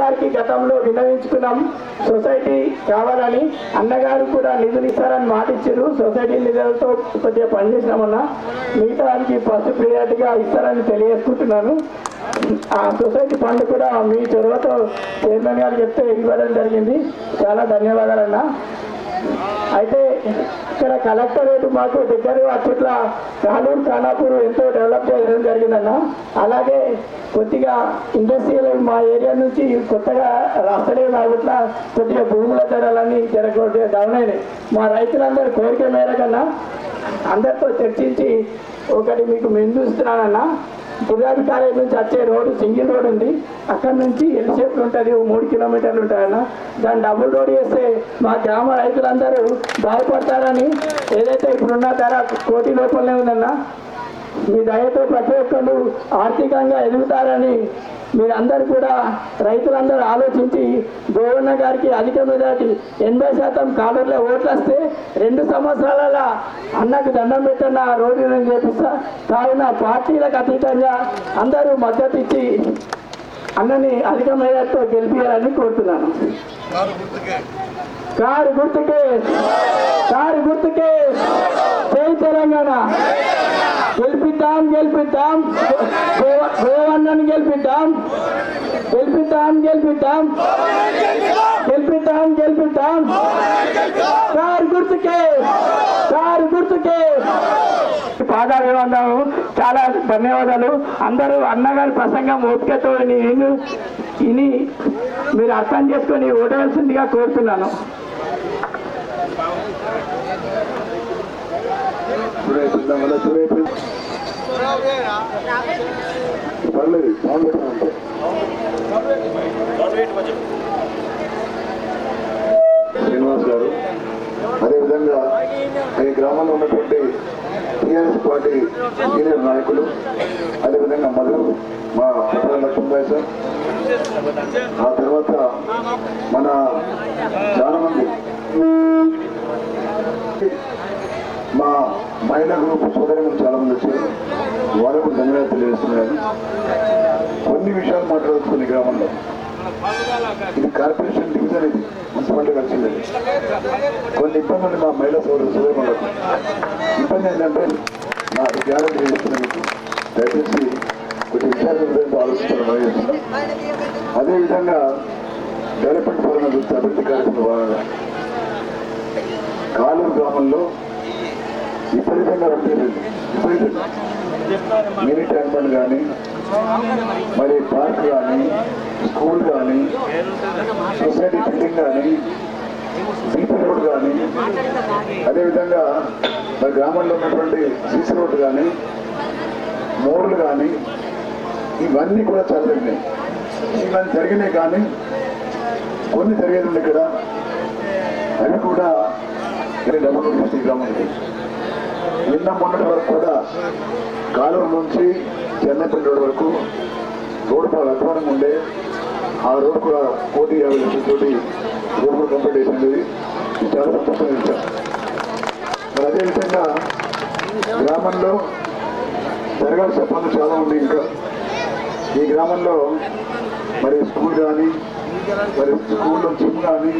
గారికి గతంలో విన్నవించుకున్నాం. సొసైటీ కావాలని అన్నగారు కూడా నిధులు ఇస్తారని మాట ఇచ్చారు సొసైటీ నిధులతో కొద్దిగా పనిచేసినామన్నా. మిగతా దానికి ఫస్ట్ ప్రియారిటీగా ఇస్తారని తెలియజేసుకుంటున్నాను. ఆ సొసైటీ ఫండ్ కూడా మీ చొరవతో చైర్మన్ గారు చెప్తే ఇవ్వడం జరిగింది. చాలా ధన్యవాదాలన్నా. అయితే ఇక్కడ కలెక్టరేట్ మాకు దగ్గర అప్పట్ల కానూరు ఖానాపూర్ ఎంతో డెవలప్ చేయడం జరిగిందన్న. అలాగే కొద్దిగా ఇండస్ట్రియల్ మా ఏరియా నుంచి కొత్తగా రాష్ట్రే రావట్ల కొద్దిగా భూముల ధరలన్నీ జరగకూడదు డౌన్ అయినాయి మా రైతులందరూ కోరిక మేరకన్నా అందరితో చర్చించి ఒకటి మీకు మెందుస్తున్నానన్నా గుజరాత్ కాలేజ్ నుంచి వచ్చే రోడ్డు సింగిల్ రోడ్ ఉంది. అక్కడ నుంచి ఎల్ షేప్లు ఉంటుంది ఓ మూడు కిలోమీటర్లు ఉంటాయన్న దాన్ని డబుల్ రోడ్ చేస్తే మా గ్రామ రైతులందరూ బాగుపడతారని ఏదైతే ఇప్పుడున్న ధర కోటి లోపలనే ఉందన్న మీ దయతో ప్రతి ఒక్కరు ఆర్థికంగా ఎదుగుతారని మీరందరూ కూడా రైతులందరూ ఆలోచించి గోవన్న గారికి అధిక మెజార్టీ ఎనభై శాతం కాలర్లో ఓట్లు వస్తే రెండు సంవత్సరాల అన్నకు దండం పెట్టన్న రోడ్డు నేను చేపిస్తా. కావున పార్టీలకు అతీతంగా అందరూ మద్దతు ఇచ్చి అన్నని అధిక మెజార్టీతో గెలిపించాలని కోరుతున్నాను. కారు గుర్తుకే. కారు గుర్తుకే. జై తెలంగాణ. గెలిపిద్దాం గెలిపిద్దాం. గోవన్నని గెలిపిద్దాం. గెలిపిద్దాం గెలిపిద్దాం. గెలిపిద్దాం గెలిపిద్దాం. కారు గుర్తుకే కారు గుర్తుకే. పాదాభివందనము చాలా ధన్యవాదాలు. అందరూ అన్నగారి ప్రసంగం ఓపికతో నేను ఇని మీరు అర్థం చేసుకొని ఓటవలసిందిగా కోరుతున్నాను. పర్లేదు శ్రీనివాస్ గారు అదేవిధంగా ఈ గ్రామంలో ఉన్నటువంటి టీఆర్ఎస్ పార్టీ సీనియర్ నాయకులు అదేవిధంగా మధు మా పుట్టాల లక్ష్మీబాయి సార్. ఆ తర్వాత మన చాలా మంది మా మహిళా గ్రూప్ సోదరులు చాలా మంది వచ్చారు. వాళ్ళకు ధన్యవాదాలు తెలియజేస్తున్నారు కొన్ని విషయాలు మాట్లాడుతుంది గ్రామంలో. ఇది కార్పొరేషన్ డివిజన్ ఇది. మున్సిపాలిటీ వచ్చింది కొన్ని ఇబ్బందులు మా మహిళా సోదరు సోదరులకు ఇబ్బంది ఏంటంటే నా గ్యారంటీ చేస్తున్నాను. దయచేసి కొన్ని విషయాల గురించి ఆలోచించడం అదేవిధంగా డెవలప్మెంట్ ఫోరం చూస్తే అభివృద్ధి కార్యక్రమం భాగంగా కాలూరు గ్రామంలో విపరీతంగా ఉంటుంది మినీ ట్యాంక్ కానీ మరి పార్క్ కానీ స్కూల్ కానీ సొసైటీ బిల్డింగ్ కానీ బీపీ రోడ్ కానీ అదేవిధంగా మరి గ్రామంలో ఉన్నటువంటి సీసీ రోడ్ కానీ మోర్లు కానీ ఇవన్నీ కూడా చాలా జరిగినాయి ఇవన్నీ జరిగినాయి కానీ కొన్ని జరిగేది ఇక్కడ. అవి కూడా డబ్బులు డిస్ట్రిక్ట్ గ్రామానికి నిన్న మొన్నటి వరకు కూడా కాలువ నుంచి చెన్నపల్లి రోడ్ వరకు రోడ్డు బాగా అధ్వానంగా ఉండే ఆ రోడ్ కూడా కోటి యాభై లక్షల తోటి రోడ్ కూడా కంప్లీట్ చేసింది. చాలా సంతోషంగా ఇచ్చారు మరి అదేవిధంగా గ్రామంలో జరగాల్సిన పనులు చాలా ఉంది ఇంకా. ఈ గ్రామంలో మరి స్కూల్ కానీ మరి స్కూల్లో జిమ్ కానీ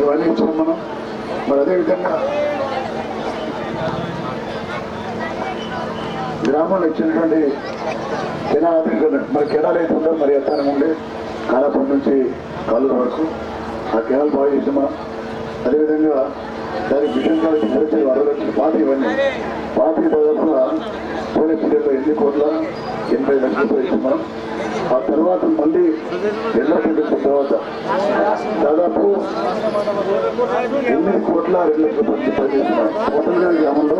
ఇవన్నీ ఇచ్చాం మనం మరి అదేవిధంగా గ్రామంలో ఇచ్చినటువంటి కెనాల్ మరి కెనాల్ అయితే ఉందో మరి ఎత్తానం ఉండే కాలాపం నుంచి కాలు వరకు. ఆ కెనాల్ బాగా చేసామా మనం అదేవిధంగా దానికి విషయంగా వచ్చి అరవై లక్షల పాత ఇవన్నీ పాత దాదాపుగా పోలే ఎన్ని కోట్ల? ఎనభై లక్షలతో ఇచ్చామా మనం ఆ తర్వాత మళ్ళీ రెండో తర్వాత దాదాపు ఎనిమిది కోట్ల రెండు లక్షల మంది పనిచేస్తున్నాం గ్రామంలో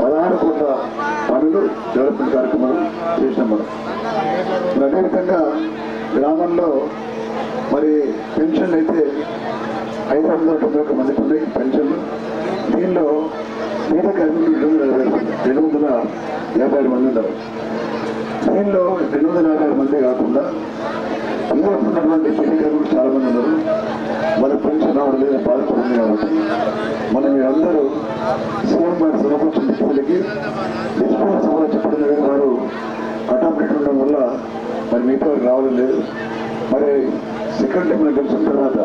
పదహారు కోట్ల పనులు డెవలప్మెంట్ కార్యక్రమాలు చేసాం మనం. అదేవిధంగా గ్రామంలో మరి పెన్షన్ అయితే ఐదు వందల తొంభై ఒక్క మందికి ఉన్నాయి పెన్షన్లు. దీనిలో పేద కార్మికులు రెండు వందల యాభై రెండు వందల యాభై మంది ఉన్నారు. స్పెయిన్లో రెండు వందల యాభై ఆరు మంది కాకుండా యూరోప్ ఉన్నటువంటి సైనికులు చాలా మంది ఉన్నారు. వాళ్ళ పెన్షన్ రావడం లేదా బాధపడుతుంది కాబట్టి మనం మీరందరూ సీఎం గారు సమకూర్చిన డిస్ప్లేకి డిస్ప్లే సభలో చెప్పడం జరిగిన వారు కటాఫ్ ఉండడం వల్ల మరి మీతో రావడం లేదు. మరి సెకండ్ టైం గెలిచిన తర్వాత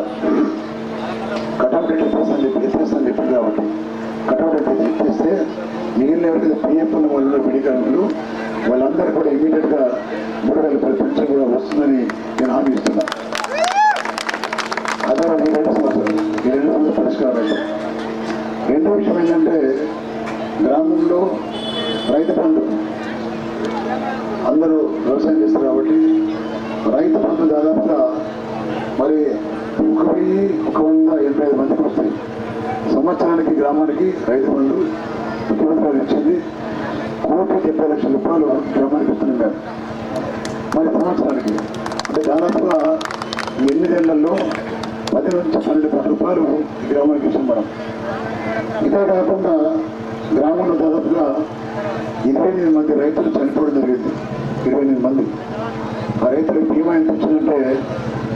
కటౌట్ ఎట్లా చేస్తాను చెప్పి ఎత్తేస్తాను చెప్పింది కాబట్టి కటౌట్ చేస్తే మిగిలిన ఎవరికైతే పిఎఫ్ ఉన్న వాళ్ళు మెడికల్ వాళ్ళందరూ కూడా ఇమీడియట్గా మూడు వేల పెన్షన్ కూడా వస్తుందని నేను హామీ ఇస్తున్నాను అదే ఈ రెండు సమస్యలు ఈ రెండు రెండో విషయం ఏంటంటే గ్రామంలో రైతు బంధు అందరూ వ్యవసాయం చేస్తారు కాబట్టి రైతు బంధు దాదాపుగా మరి ఒక వెయ్యి ఒక వంద ఎనభై ఐదు మందికి వస్తాయి. సంవత్సరానికి గ్రామానికి రైతు బంధు ముఖ్యమంత్రి గారు ఇచ్చింది కోటి డెబ్బై లక్షల రూపాయలు గ్రామానికి ఇస్తున్నాం మేము మరి సంవత్సరానికి అంటే దాదాపుగా ఎన్ని ఎనిమిది నెలల్లో పది నుంచి పన్నెండు కోట్ల రూపాయలు ఈ గ్రామానికి ఇచ్చాం మనం ఇదే కాకుండా గ్రామంలో దాదాపుగా ఇరవై ఎనిమిది మంది రైతులు చనిపోవడం జరిగింది. ఇరవై ఎనిమిది మంది. ఆ రైతులకు బీమా ఎంత వచ్చిందంటే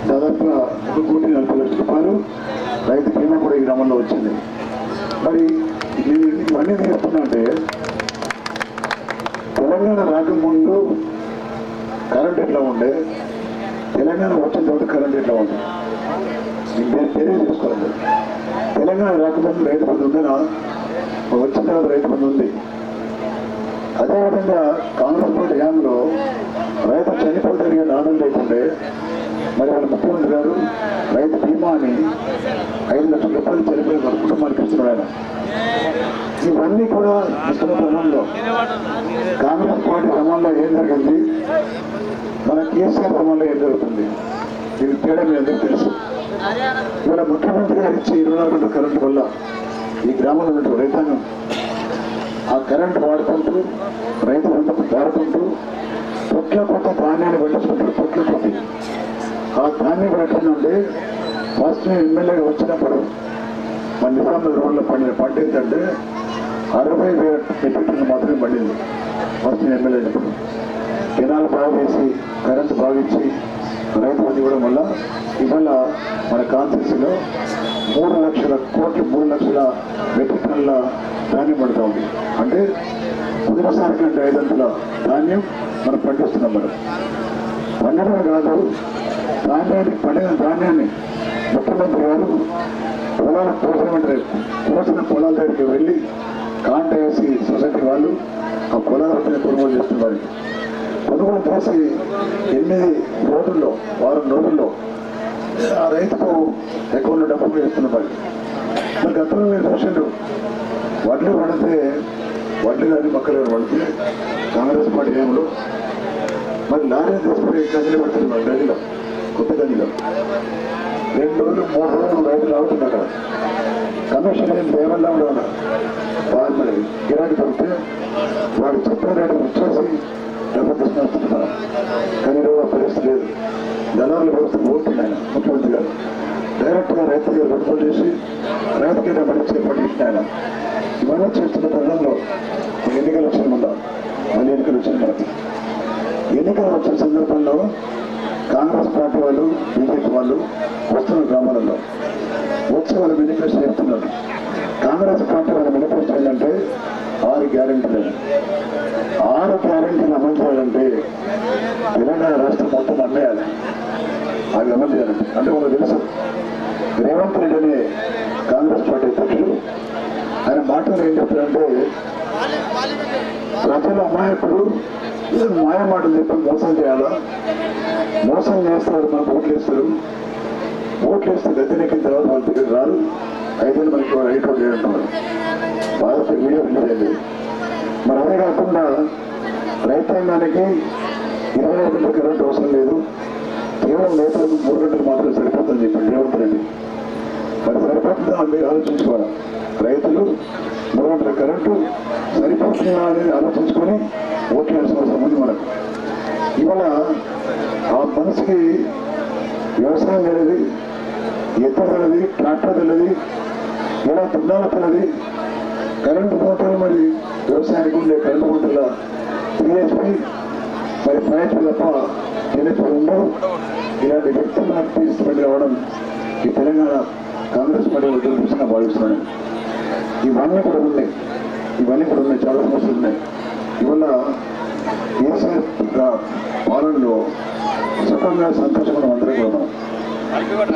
దాదాపుగా ఒక కోటి నలభై లక్షల రూపాయలు రైతు బీమా కూడా ఈ గ్రామంలో వచ్చింది. మరి నేను ఇవన్నీ నేర్చుకున్నా అంటే తెలంగాణ రాకముందు కరెంట్ ఎట్లా ఉండే? తెలంగాణ వచ్చిన తర్వాత కరెంట్ ఎట్లా ఉంది నేను తెలియజేసుకోవాలి తెలంగాణ రాకముందు రైతు బంధు ఉందనా వచ్చిన తర్వాత రైతు బంధు ఉంది. అదేవిధంగా కాంగ్రెస్ పార్టీ హయాంలో రైతు చనిపోతే నాదం లేకుండే మరి వాళ్ళ ముఖ్యమంత్రి గారు రైతు బీమా అని ఐదు లక్షల రూపాయలు చనిపోయిన వాళ్ళ కుటుంబానికి ఇస్తున్నాడు ఆయన. ఇవన్నీ కూడా ఇస్తున్న క్రమంలో కాంగ్రెస్ పార్టీ క్రమంలో ఏం జరిగింది? మన కేసీఆర్ క్రమంలో ఏం జరుగుతుంది? ఇది తేడా మీ అందరికీ తెలుసు. ఇవాళ ముఖ్యమంత్రి గారు ఇచ్చే ఇరవై నాలుగు గంటల కరెంటు వల్ల ఈ గ్రామంలో ఉన్న రైతాంగం ఆ కరెంట్ వాడుకుంటూ రైతులందరూ దాడుకుంటూ పొట్ల కొత్త ధాన్యాన్ని పండించుకుంటారు పొట్ల కొద్ది ఆ ధాన్యం పెట్టినంటే ఫస్ట్ నేను ఎమ్మెల్యేగా వచ్చినప్పుడు మన నిజాం రోడ్లో పండిన పంట ఏంటంటే అరవై వేల మాత్రమే పండింది. First MLA canal canal current బాగిచ్చి రైతు ఇవ్వడం వల్ల ఇవాళ మన కాన్స్టిట్యూన్సీలో మూడు లక్షల కోట్లు మూడు లక్షల మెట్రిక్ టన్నుల ధాన్యం పడుతూ ఉంది. అంటే మొదటిసారి కంటే ఐదంతుల ధాన్యం మనం పండిస్తున్నాం మనం పండడం కాదు ధాన్యాన్ని పండిన ధాన్యాన్ని ముఖ్యమంత్రి గారు పొలాలు కోసిన అంటే కోసిన పొలాల దగ్గరికి వెళ్ళి కాంట సొసైటీ వాళ్ళు ఆ పొలాలపై కొనుగోలు చేస్తున్నారు. కొనుగోలు చేసి ఎనిమిది రోజుల్లో వారం రోజుల్లో ఆ రైతుకు అకౌంట్లో డబ్బులు వేస్తున్నారు. మరి గతంలో మీరు చూసిండ్రు వడ్లు పడితే వడ్లు కానీ మొక్కలు కానీ పడితే కాంగ్రెస్ పార్టీ ఏమిలో మరి లారీ తీసుకుని గదిలో పెడుతున్నారు గదిలో కొత్త గదిలో. రెండు రోజులు మూడు రోజులు రైతులు ఆగుతున్నారు అక్కడ. ఏం ఏమన్నా ఉండాలి వాళ్ళు మరి గిరాకి దొరికితే వాడు చెప్పిన రేటు వచ్చేసి డబ్బు తీసుకొస్తున్నారు. కానీ ఈరోజు పరిస్థితి లేదు. దళారుల వ్యవస్థ పోతున్నాయి ముఖ్యమంత్రి గారు. డైరెక్ట్గా రైతు గారు విడుదల చేసి రైతు డబ్బులు చేపట్టి ఇచ్చిన ఆయన. ఇవన్నీ చేస్తున్న తరుణంలో ఎన్నికలు వచ్చిన ముందు మళ్ళీ ఎన్నికలు వచ్చిన తర్వాత. ఎన్నికలు వచ్చిన సందర్భంలో కాంగ్రెస్ పార్టీ వాళ్ళు బీజేపీ వాళ్ళు వస్తున్న గ్రామాలలో వచ్చి వాళ్ళు మేనిఫెస్టో చెప్తున్నారు కాంగ్రెస్ పార్టీ వాళ్ళ మేనిఫెస్టో ఏంటంటే ఆరు గ్యారంటీలు ఆరు గ్యారంటీలు అమలు చేయాలంటే తెలంగాణ రాష్ట్రం మొత్తం అమ్మేయాలి. అవి అమలు చేయాలంటే. అంటే వాళ్ళకి తెలుసు రేవంత్ రెడ్డి అనే కాంగ్రెస్ పార్టీ అధ్యక్షుడు ఆయన మాటలు ఏం చెప్తారంటే ప్రజల అమాయకుడు ఏదో మాయ మాటలు చెప్పి మోసం చేయాలా? మోసం చేస్తారు మనకు ఓట్లు వేస్తారు ఓట్లు వేస్తే గద్దెనెక్కిన తర్వాత వాళ్ళ దగ్గర రారు. ఐదేళ్ళు మనకి రైట్ ఓట్లు అంటున్నారు భారత వీడియో రిలీజ్ మరి అదే కాకుండా రైతాంగానికి ఇరవై ఐదు గంటల కరెంట్ అవసరం లేదు. కేవలం నేతలకు మూడు గంటలు మాత్రం సరిపోతుందని చెప్పండి. రేవంత్ రెడ్డి. మరి సరిపోతుందా మీరు ఆలోచించుకోవాలి? రైతులు మూడు కరెంటు సరిపోతుందా అనేది ఆలోచించుకొని ఓట్లు వేసిన అవసరం ఉంది మనకు. ఇవాళ ఆ మనిషికి వ్యవసాయం తెలియదు ఎత్తు తెలియదు ట్రాక్టర్ తెలియదు ఇలా దున్నాల తెలియదు కరెంటు మోటార్లు మరి వ్యవసాయానికి ఉండే కరెంటు మోటార్ల త్రీ మరి ప్రయత్నం తప్ప ఎన్నికలు ఉండవు. ఇలాంటి వ్యక్తులను తీసుకుని రావడం ఈ తెలంగాణ కాంగ్రెస్ పార్టీ దురదృష్టంగా భావిస్తున్నాను ఇవన్నీ కూడా ఉన్నాయి. ఇవన్నీ కూడా ఉన్నాయి. చాలా సమస్యలు ఉన్నాయి. ఇవల్ల కేసీఆర్ పాలనలో సుఖంగా సంతోషంగా అందరం కూడా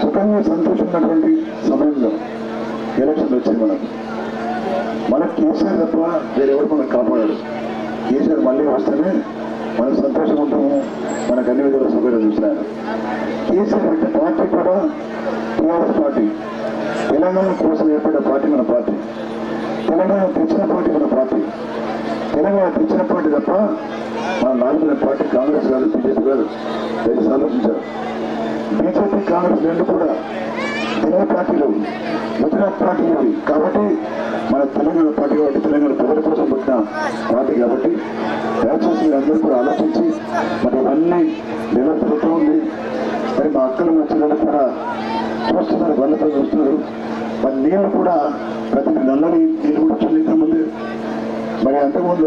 సుఖంగా సంతోషమైనటువంటి సమయంలో ఎలక్షన్ వచ్చింది మనకు. మనకు కేసీఆర్ తప్ప వేరెవరు మనకు కాపాడారు. కేసీఆర్ మళ్ళీ వస్తేనే మనం సంతోషం ఉంటాము. మనకు అన్ని విధాల సౌకర్యాలు చూసినారు కేసీఆర్ అంటే పార్టీ కూడా టీఆర్ఎస్ పార్టీ. తెలంగాణ కోసం ఏర్పడ్డ పార్టీ మన పార్టీ. తెలంగాణ తెచ్చిన పార్టీ మన పార్టీ. తెలంగాణ తెచ్చిన పార్టీ తప్ప మన నాలుగున పార్టీ కాంగ్రెస్ కాదు బీజేపీ కాదు. దయచేసి ఆలోచించారు బీజేపీ కాంగ్రెస్ రెండు కూడా తెలుగు పార్టీలు గుజరాత్ పార్టీలు కాబట్టి మన తెలంగాణ పార్టీ కాబట్టి తెలంగాణ ప్రజల కోసం పుట్టిన పార్టీ కాబట్టి దయచేసి అందరూ కూడా ఆలోచించి మరి ఇవన్నీ నిలబడుతూ మా అక్కలు మా చెల్లెలు కూడా చూస్తున్నారు వాళ్ళతో చూస్తున్నారు. మరి నీళ్ళు కూడా ప్రతి నల్లని నేను కూడా వచ్చింది మరి అంతకుముందు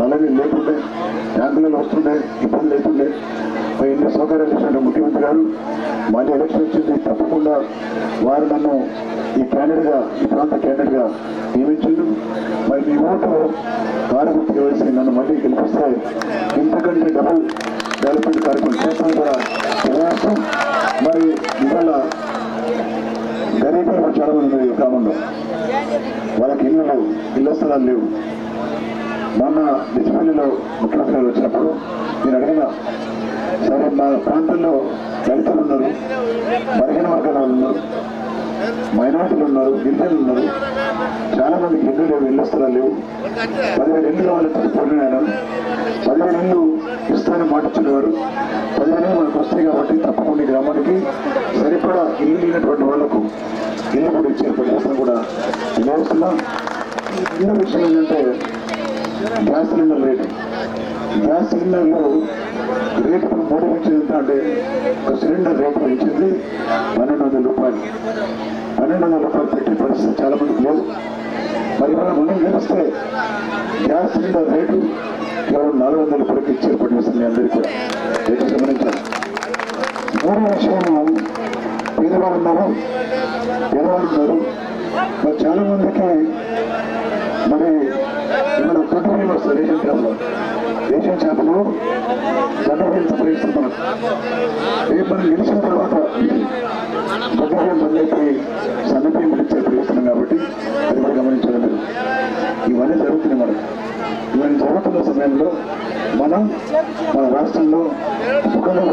నల్లవి లేకుండే ట్యాంకులలో వస్తుండే ఇబ్బంది లేకుండే మరి ఎన్ని సౌకర్యాలు ఇచ్చినట్టు ముఖ్యమంత్రి గారు? మళ్ళీ ఎలక్షన్ వచ్చింది తప్పకుండా వారు నన్ను ఈ క్యాండిడేట్గా ఈ ప్రాంత క్యాండిడేట్గా నియమించిండు మరి మీ ఓటు కారగుర్తిగా వేసి నన్ను మళ్ళీ గెలిపిస్తే ఇంతకంటే డబుల్ డెవలప్మెంట్ కార్యక్రమం చేస్తాను కూడా మరి ఇవాళ గరీబులు చాలా మంది ఈ గ్రామంలో. వాళ్ళకి ఇళ్ళు ఇళ్ళ స్థలాలు లేవు. మొన్న డిసిపల్లిలో ముఖ్యమంత్రి గారు వచ్చినప్పుడు నేను అడిగిన సరే మా ప్రాంతంలో దళితులు ఉన్నారు బలహీన వర్గాల వాళ్ళు ఉన్నారు మైనార్టీలు ఉన్నారు గిరిజనులు ఉన్నారు. చాలా మందికి ఇల్లు లేవు ఇళ్ళ స్థలాలు లేవు. పదివేలు ఇల్లు కావాలంటే పొందినాను పదివేలు ఇల్లు ఇస్తానని మాట పదివేలు మనకు వస్తాయి కాబట్టి తప్పకుండా గ్రామానికి సరిపడా ఇల్లు లేనటువంటి వాళ్ళకు ఇల్లు కూడా ఇచ్చే ప్రయత్నం కూడా తెలియజేస్తున్నాం ఇంకో విషయం ఏంటంటే గ్యాస్ సిలిండర్ రేటు. గ్యాస్ సిలిండర్లు ఇప్పుడు అంటే ఒక సిలిండర్ రేటు పెంచింది పన్నెండు వందల రూపాయలు. పన్నెండు వందల రూపాయలు పెట్టే పరిస్థితి చాలా మందికి లేదు. మరి మనం ముందు గెలిస్తే గ్యాస్ సిలిండర్ రేటు కేవలం నాలుగు వందల రూపాయలకి ఇచ్చే పడిస్తుంది అందరికీ కూడా. రేటు గమనించాలి. మూడో విషయం పేదవారు ఉన్నారు. పేదవారు ఉన్నారు. మరి చాలా మందికి మరి మన కుటుంబంలో వస్తుంది రేషన్ చేపలు రేషన్ చేపలు దండపల్లి ప్రయత్నం మనకు రేపు మనం గెలిచిన తర్వాత గొప్పగా బంద్ అయిపోయి సన్నపేం ఇచ్చే ప్రయత్నం కాబట్టి అది కూడా ఇవన్నీ జరుగుతున్నాయి మనం ఇవన్నీ జరుగుతున్న సమయంలో మనం మన రాష్ట్రంలో సుఖంగా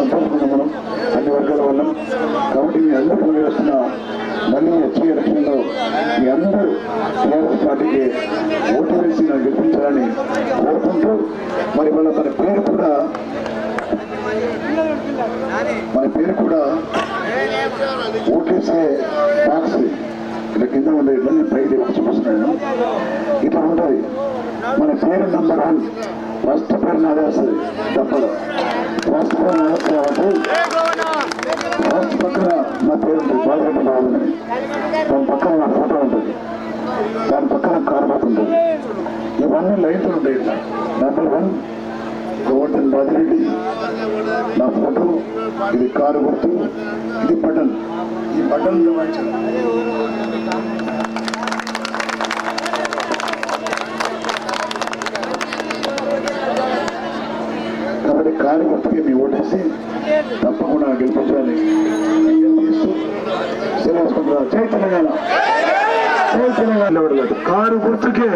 సంతోషంగా మనం అన్ని వర్గాల వల్ల. కాబట్టి మీ అందరూ పనిచేస్తున్న మళ్ళీ వచ్చే ఎలక్షన్లో మీ అందరూ టీఆర్ఎస్ పార్టీకి ఓటు వేసి నన్ను గెలిపించాలని కోరుకుంటూ మరి వాళ్ళ మన పేరు కూడా మన పేరు కూడా ఓటేసే బాక్స్ ఇట్లా కింద ఉండే ఇట్లా నేను పైకి వచ్చి ఇట్లా ఉంటుంది. మన పేరు నంబర్ వన్ ఫస్ట్ పేరు నాదే వస్తుంది తప్పదు. ఫస్ట్ పేరు నాదే వస్తుంది పక్కన నా పేరు ఉంటుంది బాగుంది దాని పక్కన నా ఫోటో ఉంటుంది దాని పక్కన కార్బట్ ఉంటుంది ఇవన్నీ లైట్లు ఉంటాయి నెంబర్ వన్ గోవర్ధన్ బాజిరెడ్డి నా ఫోటో ఇది కారు గుర్తు ఇది బటన్. ఈ బటన్ చేసి తప్పకుండా గెలిపించాలి. తీస్తూ జై తెలంగాణ. జై తెలంగాణ. నిలబడలేదు. కారు గుర్తుకే.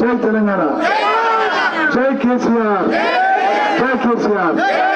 జై తెలంగాణ. జై కేసీఆర్. జై కేసీఆర్.